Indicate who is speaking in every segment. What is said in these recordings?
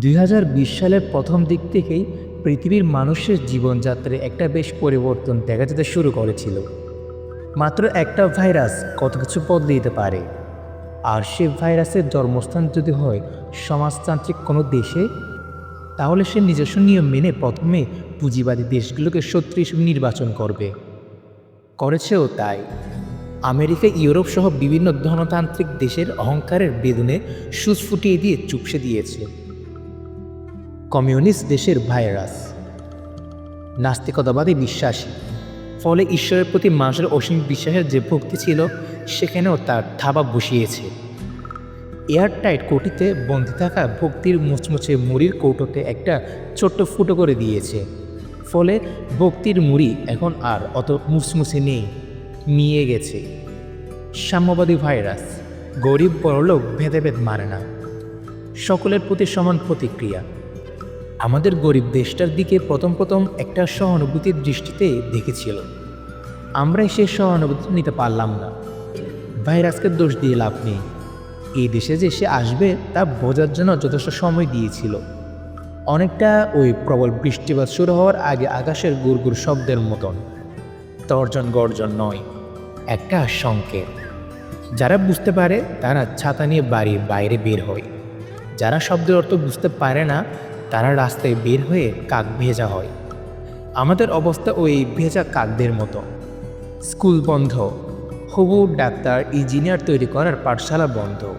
Speaker 1: দুই হাজার বিশ সালের প্রথম দিক থেকেই পৃথিবীর মানুষের জীবনযাত্রায় একটা বেশ পরিবর্তন দেখা যেতে শুরু করেছিল। মাত্র একটা ভাইরাস কত কিছু বদলে দিতে পারে? আর সে ভাইরাসের জন্মস্থান যদি হয় সমাজতান্ত্রিক কোনো দেশে, তাহলে সে নিজস্ব নিয়ম মেনে প্রথমে পুঁজিবাদী দেশগুলোকে শত্রু হিসেবে নির্বাচন করবে। করেছেও তাই। আমেরিকা, ইউরোপ সহ বিভিন্ন ধনতান্ত্রিক দেশের অহংকারের বেদনে সুচ ফুটিয়ে দিয়ে চুপসে দিয়েছে। কমিউনিস্ট দেশের ভাইরাস। নাস্তিকতাবাদী বিশ্বাসী। ফলে ঈশ্বরের প্রতি মানুষের অসীম বিশ্বাসের যে ভক্তি ছিল, সেখানেও তার থাবা বসিয়েছে। এয়ারটাইট কোটিতে বন্দি থাকা ভক্তির মুচমুচে মুড়ির কৌটোতে একটা ছোট্ট ফুটো করে দিয়েছে। ফলে ভক্তির মুড়ি এখন আর অত মুচমুচে নেই নিয়ে গেছে। সাম্যবাদী ভাইরাস, গরিব বড়লোক ভেদাভেদ মারে না। সকলের প্রতি সমান প্রতিক্রিয়া। আমাদের গরিব দেশটার দিকে প্রথম প্রথম একটা সহানুভূতির দৃষ্টিতে দেখেছিল। আমরাই সে সহানুভূতি নিতে পারলাম না। ভাইরাসকে দোষ দিয়ে লাভ নেই। এই দেশে যে সে আসবে তা বোঝার জন্য যথেষ্ট সময় দিয়েছিল। অনেকটা ওই প্রবল বৃষ্টিপাত শুরু হওয়ার আগে আকাশের গুড়গুড় শব্দের মতন। তর্জন গর্জন নয়, একটা সংকেত। যারা বুঝতে পারে, তারা ছাতা নিয়ে বাড়ির বাইরে বের হয়। যারা শব্দের অর্থ বুঝতে পারে না, তারা রাস্তায় বের হয়ে কাক ভেজা হয়। আমাদের অবস্থা ওই ভেজা কাকদের মতো। স্কুল বন্ধ, হবু ডাক্তার, ইঞ্জিনিয়ার তৈরি করার পাঠশালা বন্ধ।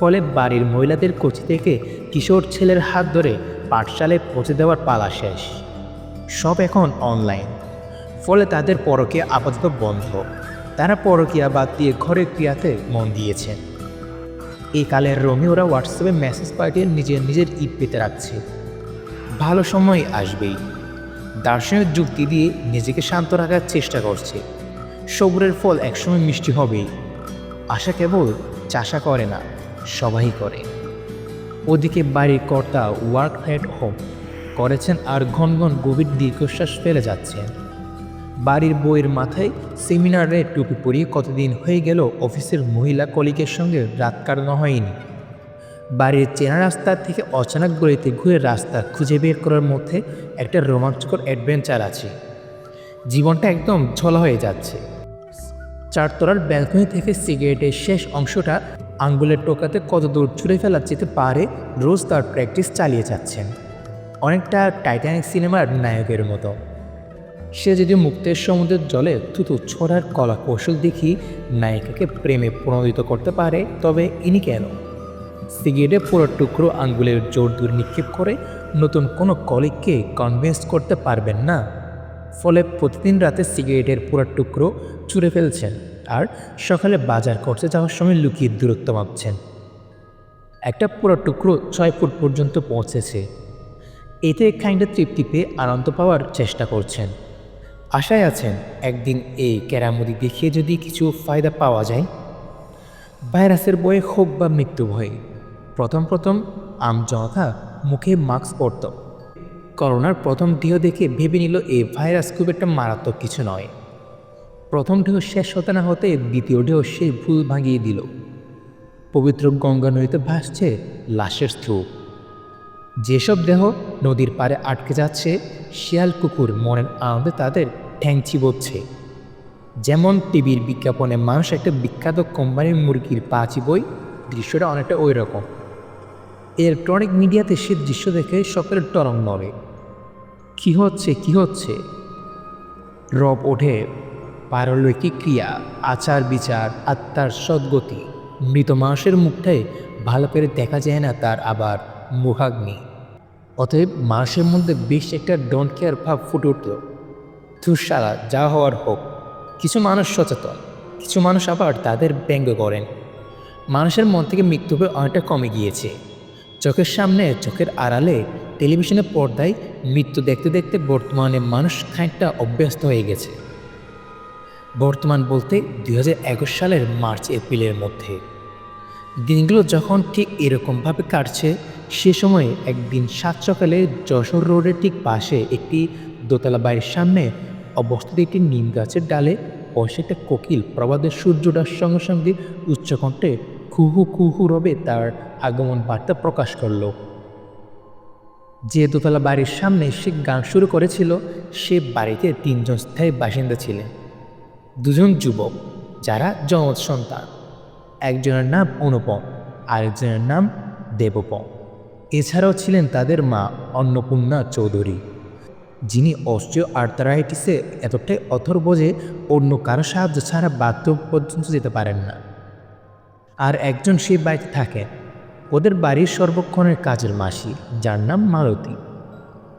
Speaker 1: ফলে বাড়ির মহিলাদের কোচি থেকে কিশোর ছেলের হাত ধরে পাঠশালায় পৌঁছে দেওয়ার পালা শেষ। সব এখন অনলাইন ফলে তাদের পরকীয়া আপাতত বন্ধ। তারা পরকীয়া বাদ দিয়ে ঘরের ক্রিয়াতে মন দিয়েছেন এই কালের রোমিওরা হোয়াটসঅ্যাপে মেসেজ পাঠিয়ে নিজের নিজের ঈদ পেতে রাখছে। ভালো সময় আসবেই। দার্শনিক যুক্তি দিয়ে নিজেকে শান্ত রাখার চেষ্টা করছে। সবুরের ফল একসময় মিষ্টি হবেই। আশা কেবল চাষা করে না, সবাই করে। ওদিকে বাড়ির কর্তা ওয়ার্ক হেড হোম করেছেন আর ঘন ঘন গভীর দীর্ঘশ্বাস ফেলে যাচ্ছেন বাড়ির বইয়ের মাথায় সেমিনারে টুপি পরিয়ে কতদিন হয়ে গেল অফিসের মহিলা কলিগের সঙ্গে রাত কাটানো হয়নি। বাড়ির চেনা রাস্তা থেকে অচানক গলিতে ঘুরে রাস্তা খুঁজে বের করার মধ্যে একটা রোমাঞ্চকর অ্যাডভেঞ্চার আছে। জীবনটা একদম ঝোলা হয়ে যাচ্ছে। চারতলার ব্যালকনি থেকে সিগারেটের শেষ অংশটা আঙ্গুলের টোকাতে কত দূর ছুঁড়ে ফেলা যেতে পারে, রোজ তার প্র্যাকটিস চালিয়ে যাচ্ছেন। অনেকটা টাইটানিক সিনেমার নায়কের মতো। সে যদি মুক্তের সমুদ্রের জলে থুতু ছোড়ার কলা কৌশল দেখি, নায়িকাকে প্রেমে প্রণোদিত করতে পারে, তবে ইনি কেন? সিগারেটে পুরো টুকরো আঙ্গুলের জোর দূর নিক্ষেপ করে নতুন কোনো কলিগকে কনভিন্স করতে পারবেন না। ফলে প্রতিদিন রাতে সিগারেটের পুরো টুকরো চুরে ফেলছেন। আর সকালে বাজার করতে যাওয়ার সময় লুকিয়ে দূরত্ব মাপছেন একটা পুরো টুকরো ছয় ফুট পর্যন্ত পৌঁছেছে। এতে খানিকটা তৃপ্তি পেয়ে আনন্দ পাওয়ার চেষ্টা করছেন। আশায় আছেন একদিন এই কেরামতি দেখিয়ে যদি কিছু ফায়দা পাওয়া যায়। ভাইরাসের বয়ে হোক বা মৃত্যু ভয়ে প্রথম প্রথম আমজনতা মুখে মাস্ক পরত। করোনার প্রথম দেহ দেখে ভেবে নিল এই ভাইরাস খুব একটা মারাত্মক কিছু নয়। প্রথম ঢেউ শেষ হতে না হতে দ্বিতীয় ঢেউ সে ভুল ভাঙিয়ে দিল। পবিত্র গঙ্গা নদীতে ভাসছে লাশের স্তূপ যেসব দেহ নদীর পাড়ে আটকে যাচ্ছে, শিয়াল কুকুর মনের আনন্দে তাদের ঠ্যাং চিবোচ্ছে যেমন টিভির বিজ্ঞাপনে মানুষ একটা বিখ্যাত কোম্পানির মুরগির পা চিবই দৃশ্যটা অনেকটা ওই রকম ইলেকট্রনিক মিডিয়াতে সে দৃশ্য দেখে সকলের টরং নড়ে। কী হচ্ছে, কি হচ্ছে? রব ওঠে পারলৌকিক ক্রিয়া, আচার বিচার, আত্মার সদ্গতি। মৃত মানুষের মুখটায় ভালো করে দেখা যায় না তার আবার মুখাগ্নি। অতএব মানুষের মধ্যে বেশ একটা ডোন্ট কেয়ার ভাব ফুটে উঠল। তুষারা যা হওয়ার হোক। কিছু মানুষ সচেতন, কিছু মানুষ আবার তাদের ব্যঙ্গ করেন। মানুষের মন থেকে মৃত্যু ভয় অনেকটা কমে গিয়েছে। চোখের সামনে, চোখের আড়ালে টেলিভিশনের পর্দায় মৃত্যু দেখতে দেখতে বর্তমানে মানুষ খানিকটা অভ্যস্ত হয়ে গেছে। বর্তমান বলতে দুই হাজার একুশ সালের মার্চ, এপ্রিলের মধ্যে। দিনগুলো যখন ঠিক এরকমভাবে কাটছে, সে সময়ে একদিন সাত সকালে যশোর রোডের ঠিক পাশে একটি দোতলা বাড়ির সামনে অবস্থিত একটি নিম গাছের ডালে বসে একটা কোকিল প্রবাদের সূর্যটার সঙ্গে সঙ্গে উচ্চকণ্ঠে কুহু কুহু রবে তার আগমন বার্তা প্রকাশ করল। যে দোতলা বাড়ির সামনে সে গান শুরু করেছিল, সে বাড়িতে তিনজন স্থায়ী বাসিন্দা ছিলেন। দুজন যুবক, যারা যমজ সন্তান। একজনের নাম অনুপম, আরেকজনের নাম দেবপম। এছাড়াও ছিলেন তাদের মা অন্নপূর্ণা চৌধুরী, যিনি অস্ট্রিও আর্থারাইটিসে এতটাই অথর্ব যে অন্য কারও সাহায্য ছাড়া বাথরুম পর্যন্ত যেতে পারেন না। আর একজন সেই বাড়িতে থাকেন, ওদের বাড়ির সর্বক্ষণের কাজের মাসি, যার নাম মালতী।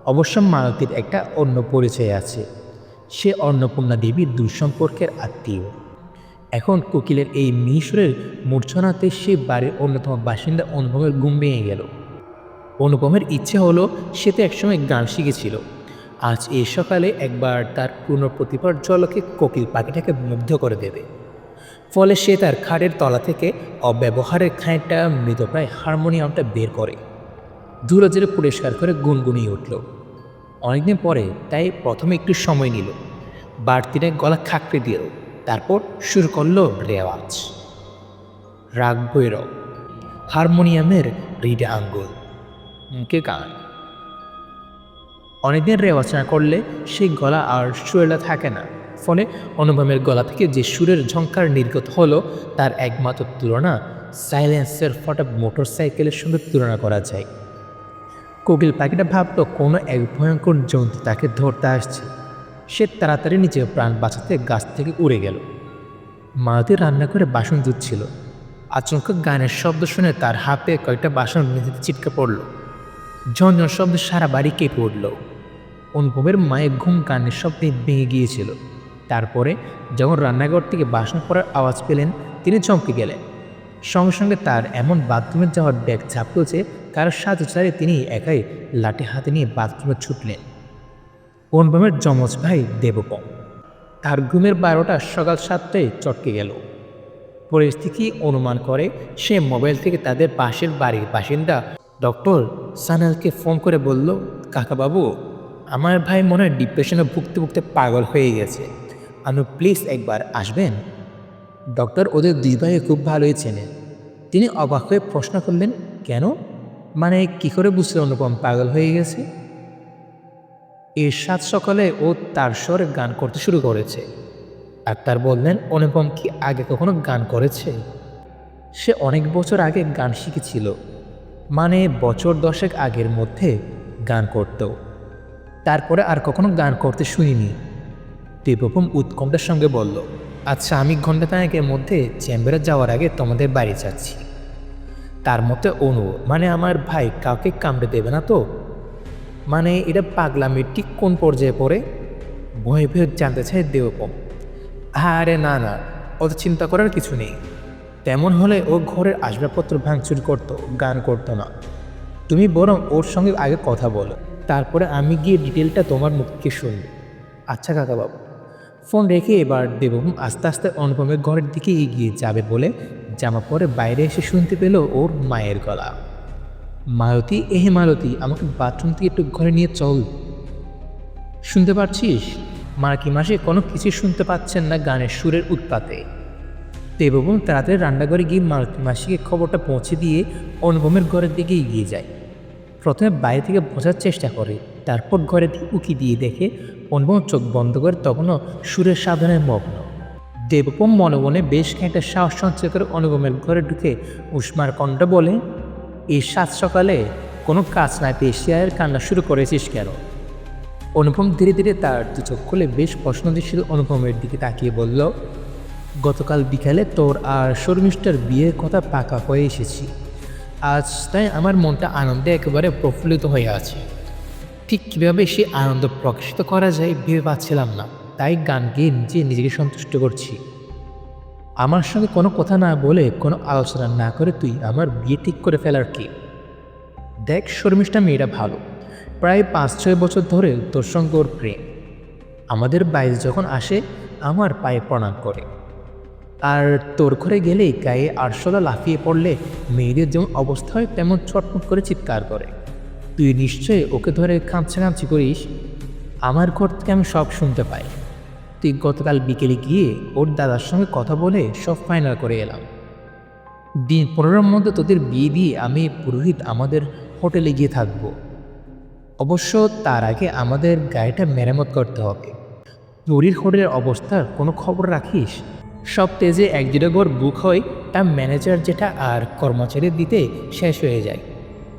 Speaker 1: অবশ্য মালতীর একটা অন্য পরিচয় আছে। সে অন্নপূর্ণা দেবীর দুঃসম্পর্কের আত্মীয়। এখন কোকিলের এই মিশরের মূর্ছনাতে সে বাড়ির অন্যতম বাসিন্দা অনুভবের ঘুম ভেঙে গেল। অনুপমের ইচ্ছে হলো সে তো একসময় গান শিখেছিল। আজ এই সকালে একবার তার পূর্ণ প্রতিভার জলকে কোকিল পাখিটাকে মুগ্ধ করে দেবে। ফলে সে তার খাটের তলা থেকে অব্যবহারের খানিকটা মৃতপ্রায় হারমোনিয়ামটা বের করে। ধুলো জেলে পরিষ্কার করে গুনগুনিয়ে উঠল। অনেকদিন পরে তাই প্রথমে একটু সময় নিল। বাড়তিনে গলা খাঁকড়ে দিল, তারপর শুরু করল রেওয়াজ। রাগ ভৈরব হারমোনিয়ামের রিডে আঙ্গুল। মুখে গান অনেকদিন রেওয়াজ না করলে সেই গলা আর সুরেলা থাকে না। ফলে অনুপমের গলা থেকে যে সুরের ঝঙ্কার নির্গত হলো, তার একমাত্র তুলনা সাইলেন্সের ফটা মোটর সাইকেলের সঙ্গে তুলনা করা যায়। কোকিল পাখিটা ভাবলো কোনো এক ভয়ঙ্কর জন্তু তাকে ধরতে আসছে। সে তাড়াতাড়ি নিচে প্রাণ বাঁচাতে গাছ থেকে উড়ে গেল। মালতী রান্না করে বাসন ধুচ্ছিল। আচমকা গানের শব্দ শুনে তার হাতে কয়েকটা বাসন মেঝেতে ছিটকে পড়ল। ঝনঝন শব্দ সারা বাড়ি কেঁপে উঠল। অনুপমের মায়ের ঘুম গানের শব্দে ভেঙে গিয়েছিল। তারপরে যখন রান্নাঘর থেকে বাসন পড়ার আওয়াজ পেলেন, তিনি চমকে গেলেন। সঙ্গে সঙ্গে তার এমন বাথরুমে যাওয়ার ব্যাগ চাপল যে সাথে ছাড়ে তিনি একাই লাঠি হাতে নিয়ে বাথরুমে ছুটলেন। অনুপমের যমজ ভাই দেবপম তার ঘুমের বারোটা সকাল সাতটায় চটকে গেল। পরিস্থিতি অনুমান করে? সে মোবাইল থেকে তাদের পাশের বাড়ির বাসিন্দা ডক্টর সানালকে ফোন করে বলল, কাকাবাবু, আমার ভাই মনে হয় ডিপ্রেশনে ভুগতে ভুগতে পাগল হয়ে গেছে। আপনি প্লিজ একবার আসবেন? ডক্টর ওদের দুই ভাইয়ে খুব ভালোই চেনে। তিনি অবাক হয়ে প্রশ্ন করলেন, কেন? মানে কি করে বুঝতে অনুপম পাগল হয়ে গেছে? এর সাত সকালে ও তার স্বরে গান করতে শুরু করেছে। ডাক্তার বললেন, অনুপম কি আগে কখনো গান করেছে? সে অনেক বছর আগে গান শিখেছিল। মানে বছর দশেক আগের মধ্যে গান করত। তারপরে আর কখনো গান করতে শুনিনি। দেবপম উৎকণ্ঠার সঙ্গে বলল আচ্ছা আমি ঘণ্টা তানেকের মধ্যে চেম্বারে যাওয়ার আগে তোমাদের বাড়ি যাচ্ছি। তার মধ্যে অনু মানে আমার ভাই কাউকে কামড়ে দেবে না তো? মানে এটা পাগলামির ঠিক কোন পর্যায়ে পড়ে? ভয়ে ভয়ে জানতে চায় দেবপম আরে না না, অত চিন্তা করার কিছু নেই। তেমন হলে ও ঘরের আসবাবপত্র ভাঙচুর করতো, গান করতো না। তুমি বরং ওর সঙ্গে আগে কথা বলো, তারপরে আমি গিয়ে ডিটেলটা তোমার মুখ থেকে শুনব। আচ্ছা কাকাবাবু। ফোন রেখে এবার দেবভূম আস্তে আস্তে অনুপমের ঘরের দিকে এগিয়ে যাবে বলে জামা পরে বাইরে এসে শুনতে পেল ওর মায়ের গলা। মালতী এহে মালতী, আমাকে বাথরুম থেকে একটু ঘরে নিয়ে চল। শুনতে পারছিস মার্কি মাসে কোনো কিছু শুনতে পাচ্ছেন না গানের সুরের উৎপাতে। দেবভূম তাড়াতাড়ি রান্নাঘরে গিয়ে মালতী মাসিকে খবরটা পৌঁছে দিয়ে অনুপমের ঘরের দিকে এগিয়ে যায়। প্রথমে বাইরে থেকে বোঝার চেষ্টা করে। তারপর ঘরে উকি দিয়ে দেখে অনুপম চোখ বন্ধ করে তখনও সুরের সাধনের মগ্ন। দেবপম মনে মনে বেশ খানিকটা সাহস সঞ্চয় করে অনুপমের ঘরে ঢুকে উষ্মার কণ্ঠ বলে এই সাত সকালে কোনো কাজ না পেয়ে শেয়ারের কান্না শুরু করেছিস কেন? অনুপম ধীরে ধীরে তার দু চোখ খুলে বেশ প্রশ্ন প্রশ্নদৃশীল অনুপমের দিকে তাকিয়ে বলল, গতকাল বিকালে তোর আর শর্মিষ্ঠার বিয়ের কথা পাকা হয়ে এসেছি। আজ তাই আমার মনটা আনন্দে একেবারে প্রফুল্লিত হয়ে আছে। ঠিক কীভাবে সে আনন্দ প্রকাশিত করা যায় ভেবে পাচ্ছিলাম না। তাই গান গেয়ে নিজে নিজেকে সন্তুষ্ট করছি। আমার সঙ্গে কোনো কথা না বলে, কোনো আলোচনা না করে তুই আমার বিয়ে ঠিক করে ফেলার কি? দেখ শর্মিষ্ঠা মেয়েটা ভালো। প্রায় পাঁচ ছয় বছর ধরে তোর সঙ্গে ওর প্রেম। আমাদের বাইরে যখন আসে, আমার পায়ে প্রণাম করে। আর তোর ঘরে গেলেই গায়ে আরশোলা লাফিয়ে পড়লে মেয়েদের যেমন অবস্থা হয়, তেমন ছটফট করে চিৎকার করে। তুই নিশ্চয়ই ওকে ধরে কাঁদছি করিস? আমার ঘর থেকে আমি সব শুনতে পাই। তুই গতকাল বিকেলে গিয়ে ওর দাদার সঙ্গে কথা বলে সব ফাইনাল করে এলাম। দিন পনেরোর মধ্যে তোদের বিয়ে দিয়ে আমি পুরোহিত আমাদের হোটেলে গিয়ে থাকব। অবশ্য তার আগে আমাদের গাড়িটা মেরামত করতে হবে। নুরির হোটেলের অবস্থার কোনো খবর রাখিস? সব তেজে এক দুটো ঘর বুক হয় তা ম্যানেজার যেটা আর কর্মচারী দিতে শেষ হয়ে যায়।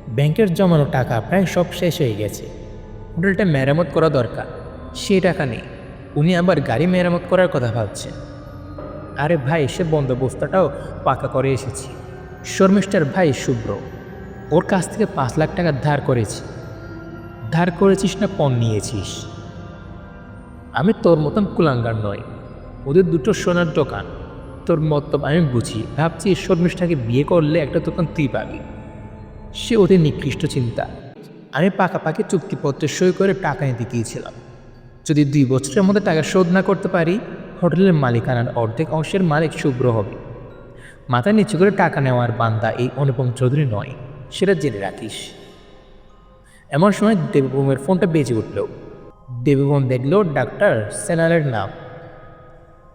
Speaker 1: ব্যাংকের জমানো টাকা প্রায় সব শেষ হয়ে গেছে। হোটেলটা মেরামত করা দরকার সে টাকা নেই। উনি আবার গাড়ি মেরামত করার কথা ভাবছেন। আরে ভাই, সে বন্দোবস্তটাও পাকা করে এসেছি। শর্মিষ্ঠার ভাই শুভ্র, ওর কাছ থেকে পাঁচ লাখ টাকা ধার করেছি। ধার করেছিস না পণ নিয়েছিস? আমি তোর মতন কুলাঙ্গার নয় ওদের দুটো সোনার দোকান। তোর মতলব আমি বুঝি। ভাবছি শর্মিষ্ঠাকে বিয়ে করলে একটা দোকান তুই পাবি। সে ওদের নিকৃষ্ট চিন্তা। আমি পাকাপাকি চুক্তিপত্রে সই করে টাকা নিতে গিয়েছিলাম যদি দুই বছরের মধ্যে টাকা শোধ না করতে পারি, হোটেলের মালিকানার অর্ধেক অংশের মালিক শুভ্র হবে। মাথা নিচু করে টাকা নেওয়ার বান্দা এই অনুপম চৌধুরী নয়, সেটা জেনে রাখিস। এমন সময় দেবভূমের ফোনটা বেজে উঠল। দেবভূম দেখল ডাক্তার সেনালের নাম।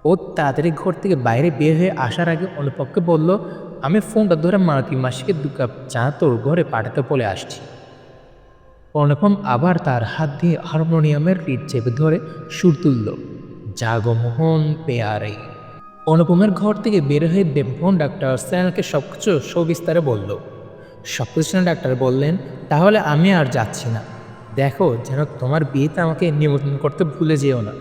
Speaker 1: ও তাড়াতাড়ি ঘর থেকে বাইরে বের হয়ে আসার আগে অনুপমকে বলল আমি ফোনটা ধরে মারুতি মাসিকে দু কাপ চা তোর ঘরে পাঠাতে বলে আসছি। অনুপম আবার তার হাত দিয়ে হারমোনিয়ামের রিট চেপে ধরে সুর তুলল জাগমোহন পেয়ারে। অনুপমের ঘর থেকে বের হয়ে দেবভন ডাক্তার সেনালকে সব কিছু সবিস্তারে বলল। সব কিছু ডাক্তার বললেন, তাহলে আমি আর যাচ্ছি না। দেখো যেন তোমার বিয়েতে আমাকে নিমন্ত্রণ করতে ভুলে যেও না।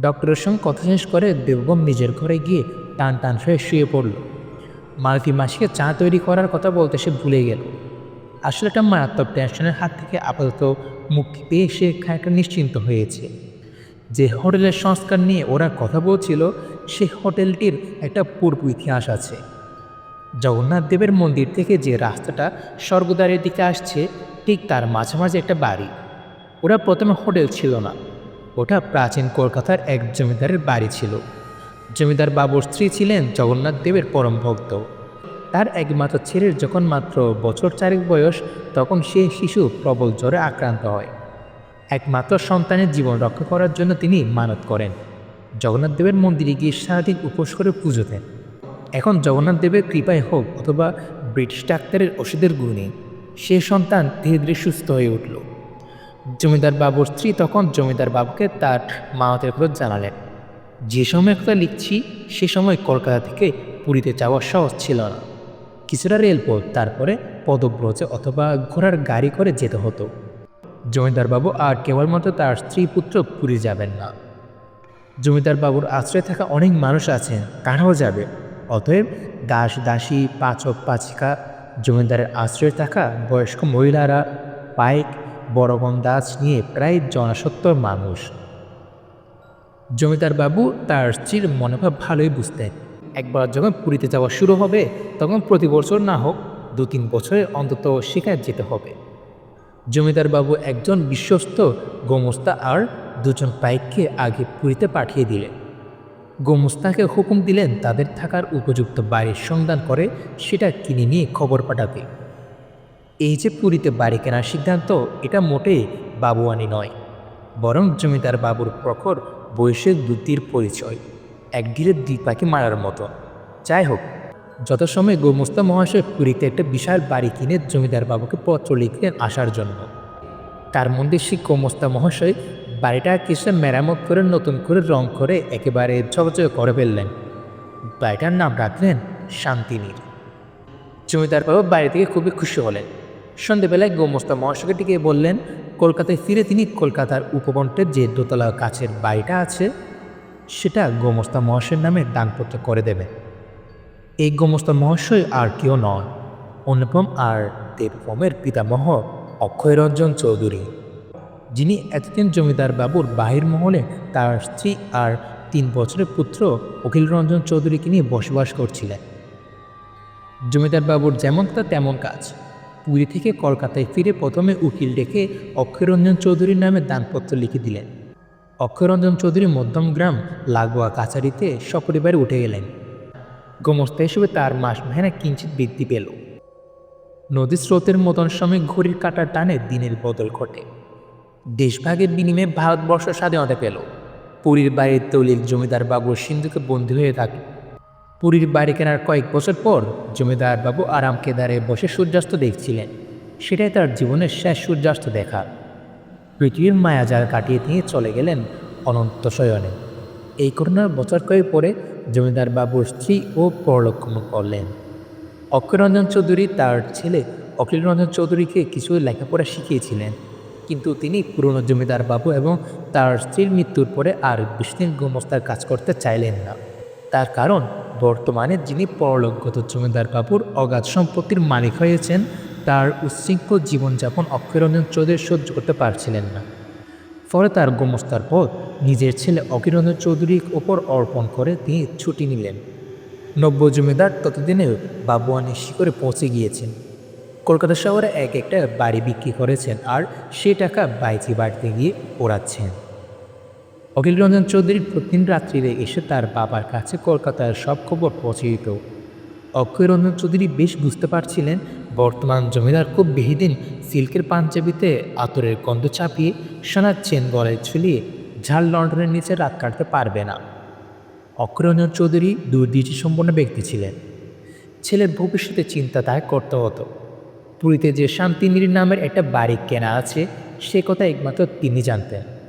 Speaker 1: ডক্টরের সঙ্গে কথা শেষ করে দেবগম নিজের ঘরে গিয়ে টান টান হয়ে শুয়ে পড়ল। মালতী মাসিকে চা তৈরি করার কথা বলতে সে ভুলে গেল। আসলে একটা মারাত্মক টেনশনের হাত থেকে আপাতত মুক্তি পেয়ে সে খানিকটা নিশ্চিন্ত হয়েছে। যে হোটেলের সংস্কার নিয়ে ওরা কথা বলছিল, সে হোটেলটির একটা পূর্ব ইতিহাস আছে। জগন্নাথ দেবের মন্দির থেকে যে রাস্তাটা স্বর্গদ্বারের দিকে আসছে, ঠিক তার মাঝামাঝি একটা বাড়ি। ওরা প্রথমে হোটেল ছিল না, ওটা প্রাচীন কলকাতার এক জমিদারের বাড়ি ছিল। জমিদার বাবুর স্ত্রী ছিলেন জগন্নাথ দেবের পরম ভক্ত। তার একমাত্র ছেলের যখন মাত্র বছর চারেক বয়স, তখন সে শিশু প্রবল জ্বরে আক্রান্ত হয়। একমাত্র সন্তানের জীবন রক্ষা করার জন্য তিনি মানত করেন। জগন্নাথ দেবের মন্দিরে গিয়ে সারাদিন উপোস করে পুজো দেন। এখন জগন্নাথ দেবের কৃপায় হোক অথবা ব্রিটিশ ডাক্তারের ওষুধের গুণে, সে সন্তান ধীরে ধীরে সুস্থ হয়ে উঠল। জমিদার বাবুর স্ত্রী তখন জমিদার বাবুকে তার মাওয়াতের কথা জানালেন যে সময় কথা লিখছি, সে সময় কলকাতা থেকে পুরীতে যাওয়া সহজ ছিল না। কিছুটা রেলপথ, তারপরে পদব্রজে অথবা ঘোড়ার গাড়ি করে যেতে হতো। জমিদারবাবু আর কেবলমাত্র তার স্ত্রী পুত্র পুরী যাবেন না। জমিদার বাবুর আশ্রয়ে থাকা অনেক মানুষ আছেন কারাও যাবে। অতএব দাস, দাসী, পাচক, পাচিকা, জমিদারের আশ্রয়ে থাকা বয়স্ক মহিলারা পাইক বড়গণ দাস নিয়ে প্রায় জনসত্তর মানুষ। জমিদার বাবু তার স্ত্রীর মনোভাব ভালোই বুঝতেন। একবার যখন পুরীতে যাওয়া শুরু হবে, তখন প্রতি বছর না হোক দু তিন বছরে অন্তত সেখানে যেতে হবে। জমিদার বাবু একজন বিশ্বস্ত গোমস্তা আর দুজন পাইককে আগে পুরীতে পাঠিয়ে দিলেন। গোমস্তাকে হুকুম দিলেন তাদের থাকার উপযুক্ত বাড়ির সন্ধান করে সেটা কিনে নিয়ে খবর পাঠাতে। এই যে পুরীতে বাড়ি কেনার সিদ্ধান্ত, এটা মোটেই বাবুয়ানি নয়, বরং জমিদার বাবুর প্রখর বয়সের দুটির পরিচয় এক ঢিলে দুই পাখি মারার মতো। যাই হোক যত সময় গোমস্তা মহাশয় পুরীতে একটা বিশাল বাড়ি কিনে জমিদার বাবুকে পত্র লিখলেন আসার জন্য। তার মধ্যে সেই গোমস্তা মহাশয় বাড়িটা কিছু মেরামত করে, নতুন করে রং করে একেবারে ঝকঝক করে ফেললেন। বাড়িটার নাম রাখলেন শান্তিনীর। জমিদার বাবু বাড়ি থেকে খুবই খুশি হলেন। সন্ধেবেলায় গোমস্তা মহাশয়কে ডেকে বললেন কলকাতায় ফিরে তিনি কলকাতার উপকণ্ঠের যে দোতলা কাছের বাড়িটা আছে, সেটা গোমস্তা মহাশয়ের নামে দানপত্র করে দেবে। এই গোমস্তা মহাশয় আর কেউ নয় অনুপম আর দেবপমের পিতামহ অক্ষয়রঞ্জন চৌধুরী, যিনি এতদিন জমিদার বাবুর বাহির মহলে তার স্ত্রী আর তিন বছরের পুত্র অখিল রঞ্জন চৌধুরীকে নিয়ে বসবাস করছিলেন। জমিদার বাবুর যেমন তা তেমন কাজ। পুরী থেকে কলকাতায় ফিরে প্রথমে উকিল ডেকে অক্ষয়রঞ্জন চৌধুরীর নামে দানপত্র লিখে দিলেন। অক্ষয়রঞ্জন চৌধুরী মধ্যমগ্রাম লাগোয়া কাছারিতে সপরিবারে উঠে গেলেন গোমস্তা হিসেবে তার মাস মেহনা কিঞ্চিত বৃদ্ধি পেল। নদীর স্রোতের মতন সময় ঘড়ির কাটার টানে দিনের বদল ঘটে। দেশভাগের বিনিময়ে ভারতবর্ষ স্বাধীনতা পেল। পুরীর বাড়ির দলিল জমিদার বাবু সিন্ধুকে বন্দী হয়ে থাকে পুরীর বাড়ি কেনার কয়েক বছর পর জমিদার বাবু আরাম কেদারে বসে সূর্যাস্ত দেখছিলেন। সেটাই তার জীবনের শেষ সূর্যাস্ত দেখা। পৃথিবীর মায়াজাল কাটিয়ে তিনি চলে গেলেন অনন্ত শয়নে। এই ঘটনার বছর কয়েক পরে জমিদার বাবুর স্ত্রী ও পরলক্ষণ করলেন। অক্ষয়রঞ্জন চৌধুরী তার ছেলে অখিল রঞ্জন চৌধুরীকে কিছু লেখাপড়া শিখিয়েছিলেন। কিন্তু তিনি পুরনো জমিদার বাবু এবং তার স্ত্রীর মৃত্যুর পরে আর বিষ্ণুর গোমস্তার কাজ করতে চাইলেন না। তার কারণ বর্তমানে যিনি পরলোকগত জমিদার বাবুর অগাধ সম্পত্তির মালিক হয়েছেন, তার উচ্ছৃঙ্খল জীবনযাপন অক্ষয়রঞ্জন চৌধুরী সহ্য করতে পারছিলেন না। ফলে তার গোমস্তার পদ নিজের ছেলে অকিরঞ্জন চৌধুরীর ওপর অর্পণ করে তিনি ছুটি নিলেন। নব্য জমিদার ততদিনে বাবুয়ানি শিখরে পৌঁছে গিয়েছেন। কলকাতা শহরে এক একটা বাড়ি বিক্রি করেছেন আর সে টাকা বাইচি বাড়িতে গিয়ে ওড়াচ্ছেন অখিল রঞ্জন চৌধুরী প্রতিদিন রাত্রিরে এসে তার বাবার কাছে কলকাতার সব খবর পৌঁছে দিত। অক্ষয় রঞ্জন চৌধুরী বেশ বুঝতে পারছিলেন, বর্তমান জমিদার খুব বেহিদিন সিল্কের পাঞ্জাবিতে আতরের গন্ধ চাপিয়ে সোনার চেন গলায় ঝুলিয়ে ঝাল লন্ডনের নিচে রাত কাটতে পারবে না। অক্ষরঞ্জন চৌধুরী দুর্দৃষ্টি সম্পন্ন ব্যক্তি ছিলেন। ছেলের ভবিষ্যতে চিন্তা তাই করতে হতো। পুরীতে যে শান্তিনীর নামের একটা বাড়ি কেনা আছে, সে কথা একমাত্র তিনি জানতেন।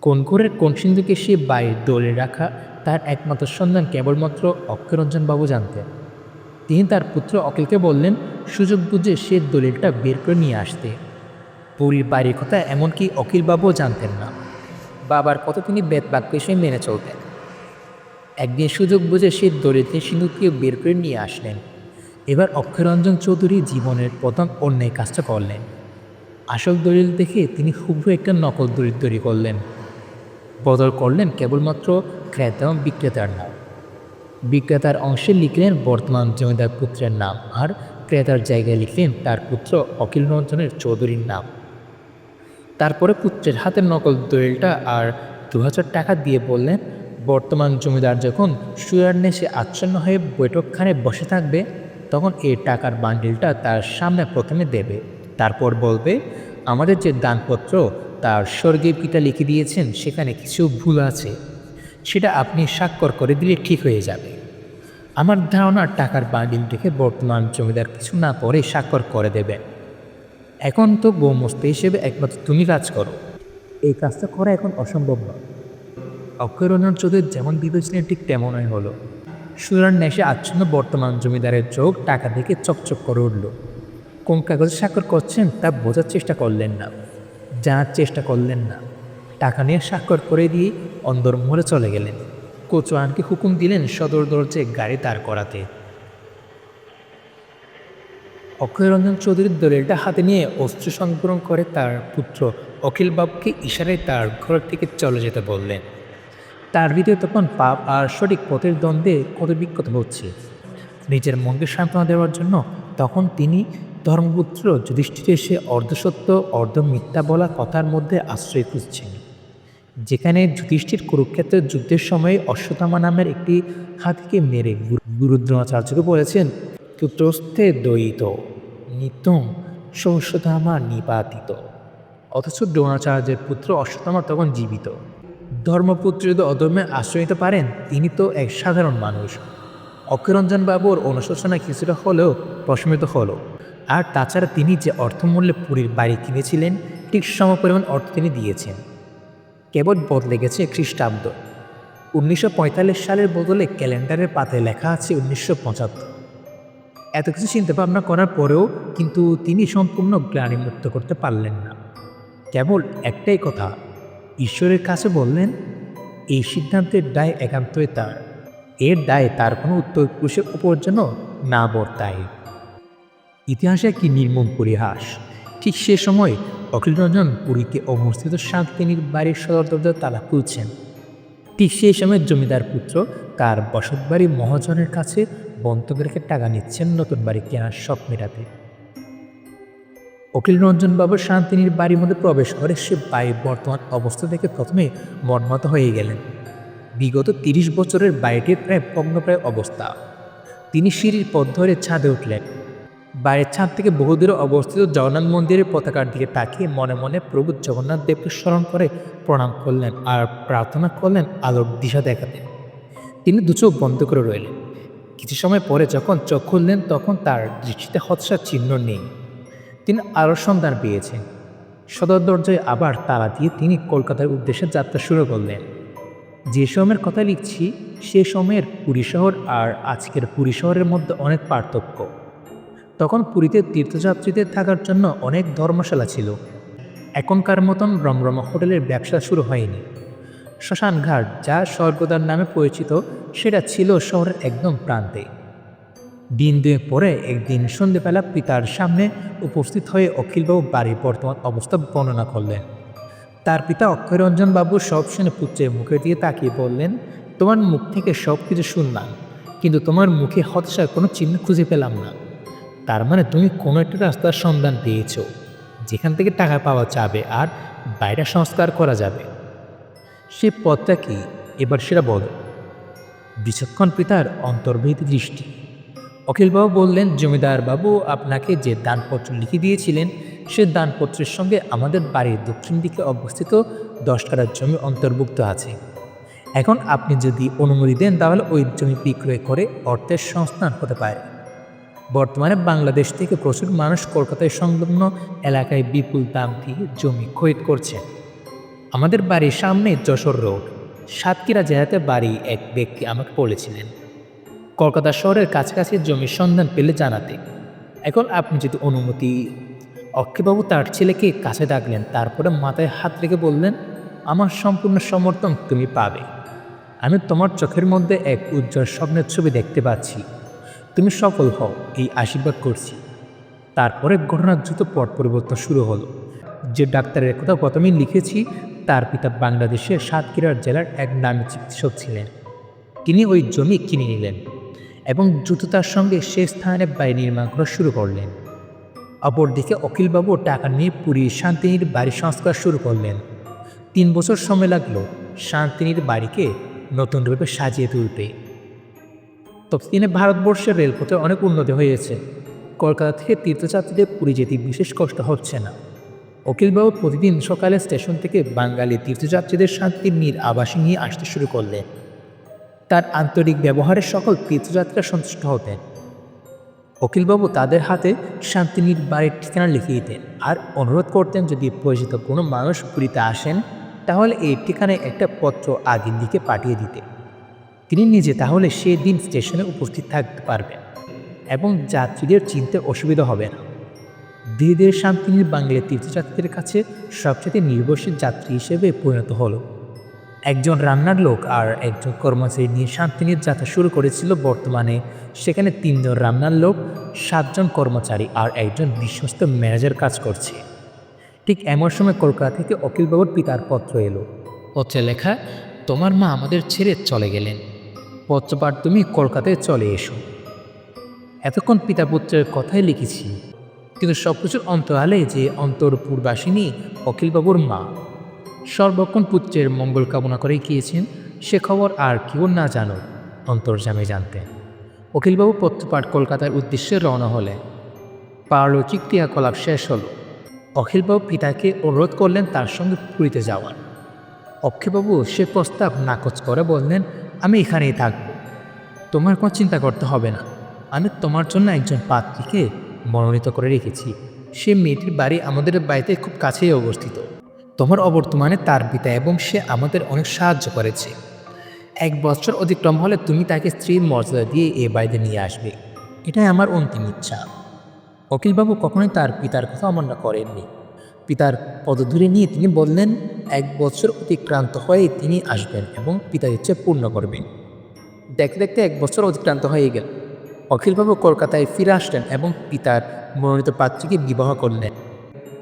Speaker 1: কোন ঘরের কোন সিন্ধুকে সে বাইরে দোলে রাখা তার একমাত্র সন্ধান কেবলমাত্র অক্ষরঞ্জন বাবু জানতেন। তিনি তার পুত্র অখিলকে বললেন, সুযোগ বুঝে সে দলিলটা বের করে নিয়ে আসতে। পুরীর বাড়ির কথা এমনকি অখিলবাবুও জানতেন না। বাবার কথা তিনি বেদ বাক্য হিসেবে মেনে চলতেন। একদিন সুযোগ বুঝে সে দলিলতে সিন্ধুকে বের করে নিয়ে আসলেন। এবার অক্ষরঞ্জন চৌধুরী জীবনের প্রথম অন্যায় কাজটা করলেন। আসল দলিল দেখে তিনি হুবহু একটা নকল দলিল তৈরি করলেন। বদল করলেন কেবলমাত্র ক্রেতা এবং বিক্রেতার নাম। বিক্রেতার অংশে লিখলেন বর্তমান জমিদার পুত্রের নাম আর ক্রেতার জায়গায় লিখলেন তার পুত্র অখিল রঞ্জনের চৌধুরীর নাম। তারপরে পুত্রের হাতের নকল দলিলটা আর দু হাজার টাকা দিয়ে বললেন, বর্তমান জমিদার যখন সুয়ার নেশে আচ্ছন্ন হয়ে বৈঠকখানে বসে থাকবে, তখন এই টাকার বান্ডিলটা তার সামনে প্রথমে দেবে। তারপর বলবে, আমাদের যে দানপত্র তার স্বর্গীয় পিতা লিখে দিয়েছেন, সেখানে কিছু ভুল আছে। সেটা আপনি স্বাক্ষর করে দিলে ঠিক হয়ে যাবে। আমার ধারণা টাকার বান্ডিল দেখে বর্তমান জমিদার কিছু না পরে স্বাক্ষর করে দেবেন। এখন তো গোমস্ত হিসেবে একমাত্র তুমি কাজ করো। এই কাজটা করা এখন অসম্ভব নয়। অক্ষয়রঞ্জন চৌধুরী যেমন ভেবেছিলেন ঠিক তেমনই হলো। সুরার নেশে আচ্ছন্ন বর্তমান জমিদারের চোখ টাকা দেখে চকচক করে উঠল। কোন কাগজে স্বাক্ষর করছেন তা বোঝার চেষ্টা করলেন না। জানার চেষ্টা করলেন না, টাকা নিয়ে স্বাক্ষর করে দিয়ে অন্দরমহলে চলে গেলেন। কোচোয়ানকে হুকুম দিলেন সদর দরজে গাড়ি দাঁড় করাতে। অক্ষয়রঞ্জন চৌধুরীর দলিলটা হাতে নিয়ে অস্ত্র সংগ্রহ করে তার পুত্র অখিল বাবুকে ইশারায় তার ঘর থেকে চলে যেতে বললেন। তার হৃদয়ে তখন পাপ আর সঠিক পথের দ্বন্দ্বে কত বিক্ষত হচ্ছে। নিজের মনকে সান্ত্বনা দেওয়ার জন্য তখন তিনি ধর্মপুত্র যুধিষ্ঠির এসে অর্ধসত্য অর্ধ মিথ্যা বলা কথার মধ্যে আশ্রয় খুঁজছেন, যেখানে যুধিষ্ঠির কুরুক্ষেত্রের যুদ্ধের সময় অশ্বত্থামা নামের একটি হাতিকে মেরে গুরু- গুরু বলেছেন, পুত্রস্থে দ্বৈত নিত্যম সহস্যধামা নিপাতিত। অথচ দ্রোণাচার্যের পুত্র অশ্বত্থামা তখন জীবিত। ধর্মপুত্র যদি অধর্মে আশ্রয় নিতে পারেন, তিনি তো এক সাধারণ মানুষ। অক্ষরঞ্জন বাবুর অনুশোচনা কিছুটা হলেও প্রশমিত হলো। আর তাছাড়া তিনি যে অর্থমূল্যে পুরীর বাড়ি কিনেছিলেন, ঠিক সম পরিমাণ অর্থ তিনি দিয়েছেন। কেবল বদলে গেছে খ্রিস্টাব্দ। উনিশশো পঁয়তাল্লিশ সালের বদলে ক্যালেন্ডারের পাতায় লেখা আছে উনিশশো পঁচাত্তর। এত কিছু চিন্তা ভাবনা করার পরেও কিন্তু তিনি সম্পূর্ণ গ্লানিমুক্ত করতে পারলেন না। কেবল একটাই কথা, ঈশ্বরের কাছে বললেন, এই সিদ্ধান্তের দায় একান্তই তার। এর দায় তার কোনো উত্তর পুরুষের উপর যেন না বর্তায়। ইতিহাসে একটি নির্মম পরিহাস। ঠিক সে সময় অখিল রঞ্জন পুরীতে অবস্থিত শান্তিনীর বাড়ির সদর দরজা তালা খুলছেন। ঠিক সেই সময় জমিদার পুত্র তার বসতবাড়ি মহাজনের কাছে বন্ধক রেখে টাকা নিচ্ছেন নতুন বাড়ি কেনার শখ মেটাতে। অখিল রঞ্জন বাবু শান্তিনীর বাড়ির মধ্যে প্রবেশ করে সে বাড়ির বর্তমান অবস্থা দেখে প্রথমে মর্মাত হয়ে গেলেন। বিগত তিরিশ বছরের বাড়িটির প্রায় ভগ্নপ্রায় অবস্থা। তিনি সিঁড়ির পথ ধরে ছাদে উঠলেন। বাইরের ছাদ থেকে বহুদূরে অবস্থিত জগন্নাথ মন্দিরের পতাকার দিকে তাকিয়ে মনে মনে প্রভু জগন্নাথ দেবকে স্মরণ করে প্রণাম করলেন আর প্রার্থনা করলেন আলোর দিশা দেখাতে। তিনি দু চোখ বন্ধ করে রইলেন। কিছু সময় পরে যখন চোখ খুললেন, তখন তার দৃষ্টিতে হতাশার চিহ্ন নেই। তিনি আরও সন্ধান পেয়েছেন। সদর দরজায় আবার তালা দিয়ে তিনি কলকাতার উদ্দেশ্যে যাত্রা শুরু করলেন। যে সময়ের কথা লিখছি, সে সময়ের পুরী শহর আর আজকের পুরী শহরের মধ্যে অনেক পার্থক্য। তখন পুরীতে তীর্থযাত্রীদের থাকার জন্য অনেক ধর্মশালা ছিল। এখনকার মতন রমরমা হোটেলের ব্যবসা শুরু হয়নি। শ্মশানঘাট যা স্বর্গদার নামে পরিচিত, সেটা ছিল শহরের একদম প্রান্তে। দিন দুয়েক পরে একদিন সন্ধেবেলা পিতার সামনে উপস্থিত হয়ে অখিলবাবু বাড়ির বর্তমান অবস্থা বর্ণনা করলেন। তার পিতা অক্ষয়রঞ্জন বাবু সব শুনে পুত্রের মুখে দিয়ে তাকিয়ে বললেন, তোমার মুখ থেকে সব কিছু শুনলাম, কিন্তু তোমার মুখে হতাশার কোনো চিহ্ন খুঁজে পেলাম না। তার মানে তুমি কোনো একটা রাস্তার সন্ধান পেয়েছ, যেখান থেকে টাকা পাওয়া যাবে আর বাইরে সংস্কার করা যাবে। সে পথটা কি? এবার সেটা বলো। বিচক্ষণ পিতার অন্তর্ভীত দৃষ্টি। অখিলবাবু বললেন, জমিদার বাবু, আপনাকে যে দানপত্র লিখে দিয়েছিলেন, সে দানপত্রের সঙ্গে আমাদের বাড়ির দক্ষিণ দিকে অবস্থিত দশ কাটার জমি অন্তর্ভুক্ত আছে। এখন আপনি যদি অনুমতি দেন, তাহলে ওই জমি বিক্রয় করে অর্থের সংস্থান হতে পারে। বর্তমানে বাংলাদেশ থেকে প্রচুর মানুষ কলকাতায় সংলগ্ন এলাকায় বিপুল দাম দিয়ে জমি খরিদ করছে। আমাদের বাড়ির সামনে যশোর রোড। সাতক্ষীরা জেলাতে বাড়ি এক ব্যক্তি আমাকে বলেছিলেন, কলকাতা শহরের কাছাকাছি জমির সন্ধান পেলে জানাতে। এখন আপনি যদি অনুমতি অক্ষয়বাবু তার ছেলেকে কাছে ডাকলেন, তারপরে মাথায় হাত রেখে বললেন, আমার সম্পূর্ণ সমর্থন তুমি পাবে। আমি তোমার চোখের মধ্যে এক উজ্জ্বল স্বপ্নের ছবি দেখতে পাচ্ছি। তুমি সফল হও, এই আশীর্বাদ করছি। তারপরে ঘটনার দ্রুত পট পরিবর্তন শুরু হলো। যে ডাক্তারের কথা প্রথমেই লিখেছি, তার পিতা বাংলাদেশের সাতক্ষীরার জেলার এক নামী চিকিৎসক ছিলেন। তিনি ওই জমি কিনে নিলেন এবং দ্রুততার সঙ্গে সে স্থানে বাড়ি নির্মাণ করা শুরু করলেন। অপরদিকে অখিলবাবু টাকা নিয়ে পুরীর শান্তিনীর বাড়ি সংস্কার শুরু করলেন। তিন বছর সময় লাগল শান্তিনীর বাড়িকে নতুন রূপে সাজিয়ে তুলতে। ততদিনে ভারতবর্ষের রেলপথে অনেক উন্নতি হয়েছে। কলকাতা থেকে তীর্থযাত্রীদের পুরী যেতে বিশেষ কষ্ট হচ্ছে না। অখিলবাবু প্রতিদিন সকালে স্টেশন থেকে বাঙালি তীর্থযাত্রীদের শান্তির নীর আবাসে নিয়ে আসতে শুরু করলেন। তার আন্তরিক ব্যবহারে সকল তীর্থযাত্রীরা সন্তুষ্ট হতেন। অখিলবাবু তাদের হাতে শান্তিনীর বাড়ির ঠিকানা লিখে দিতেন আর অনুরোধ করতেন যদি পরিচিত কোনো মানুষ পুরীতে আসেন, তাহলে এই ঠিকানায় একটা পত্র আগের দিকে পাঠিয়ে দিতে তিনি নিজে তাহলে সেই দিন স্টেশনে উপস্থিত থাকতে পারবেন এবং যাত্রীদের চিনতে অসুবিধা হবে না। ধীরে শান্তিনীর বাংলা তীর্থযাত্রীদের কাছে সবচেয়ে নির্ভরশীল যাত্রী হিসেবে পরিণত হলো। একজন রান্নার লোক আর একজন কর্মচারী নিয়ে শান্তিনীর যাত্রা শুরু করেছিল বর্তমানে। সেখানে তিনজন রান্নার লোক, সাতজন কর্মচারী আর একজন বিশ্বস্ত ম্যানেজার কাজ করছে। ঠিক এমন সময় কলকাতা থেকে অখিলবাবুর পিতার পত্র এলো। পত্রে লেখা, তোমার মা আমাদের ছেড়ে চলে গেলেন। পত্রপাঠ তুমি কলকাতায় চলে এসো। এতক্ষণ পিতা পুত্রের কথাই লিখেছি, কিন্তু সব কিছুর অন্তরালে যে অন্তরপুরবাসিনী অখিলবাবুর মা, সর্বক্ষণ পুত্রের মঙ্গল কামনা করে গিয়েছেন, সে খবর আর কেউ না জানো অন্তর্জামে জানতেন। অখিলবাবু পত্রপাঠ কলকাতার উদ্দেশ্যে রওনা হলেন। পারলৌকিক ক্রিয়াকলাপ শেষ হল। অখিলবাবু পিতাকে অনুরোধ করলেন তার সঙ্গে পুরীতে যাওয়ার। অক্ষয়বাবু সে প্রস্তাব নাকচ করে বললেন আমি এখানেই থাকব তোমার কোনো চিন্তা করতে হবে না। আমি তোমার জন্য একজন পাত্রীকে মনোনীত করে রেখেছি। সে মেয়েটির বাড়ি আমাদের বাড়িতে খুব কাছেই অবস্থিত। তোমার অবর্তমানে তার পিতা এবং সে আমাদের অনেক সাহায্য করেছে। এক বছর অতিক্রম হলে তুমি তাকে স্ত্রীর মর্যাদা দিয়ে এ বাড়িতে নিয়ে আসবে। এটাই আমার অন্তিম ইচ্ছা। অখিলবাবু কখনোই তার পিতার কথা অমান্য করেননি। পিতার পদধূরে নিয়ে তিনি বললেন, এক বছর অতিক্রান্ত হয়ে তিনি আসবেন এবং পিতার ইচ্ছে পূর্ণ করবেন। দেখতে দেখতে এক বছর অতিক্রান্ত হয়ে গেল। অখিলবাবু কলকাতায় ফিরে আসলেন এবং পিতার মনোনীত পাত্রীকে বিবাহ করলেন।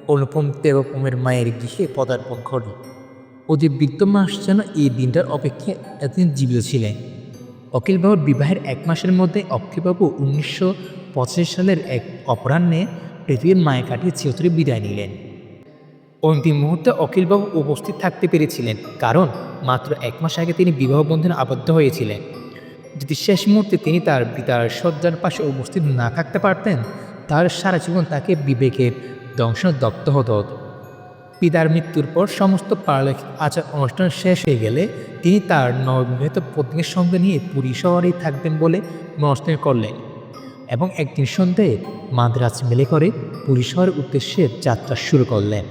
Speaker 1: অনুপম তেরোপমের মায়ের গৃহে পদার্পণ ঘটল ওদের বৃদ্ধ মাস যেন এই দিনটার অপেক্ষায় এতদিন জীবিত ছিলেন। অখিলবাবুর বিবাহের এক মাসের মধ্যে অক্ষয়বাবু উনিশশো পঁচাশি সালের এক অপরাহ্নে পৃথিবীর মায়ে কাটিয়ে চিরতরে বিদায় নিলেন। অন্তিম মুহূর্তে অখিলবাবু উপস্থিত থাকতে পেরেছিলেন, কারণ মাত্র এক মাস আগে তিনি বিবাহ বন্ধনে আবদ্ধ হয়েছিলেন। যদি শেষ মুহূর্তে তিনি তার পিতার শয্যার পাশে উপস্থিত না থাকতে পারতেন, তার সারা জীবন তাকে বিবেকের দংশন দগ্ধ হতে। পিতার মৃত্যুর পর সমস্ত পারলৌকিক আচার অনুষ্ঠান শেষ হয়ে গেলে তিনি তার নববিবাহিত পত্নীর সঙ্গে নিয়ে পুরী শহরেই থাকবেন বলে মনস্থির করলেন এবং একদিন সন্ধ্যায় মাদ্রাজ মেলে করে পুরী শহরের উদ্দেশ্যে যাত্রা শুরু করলেন।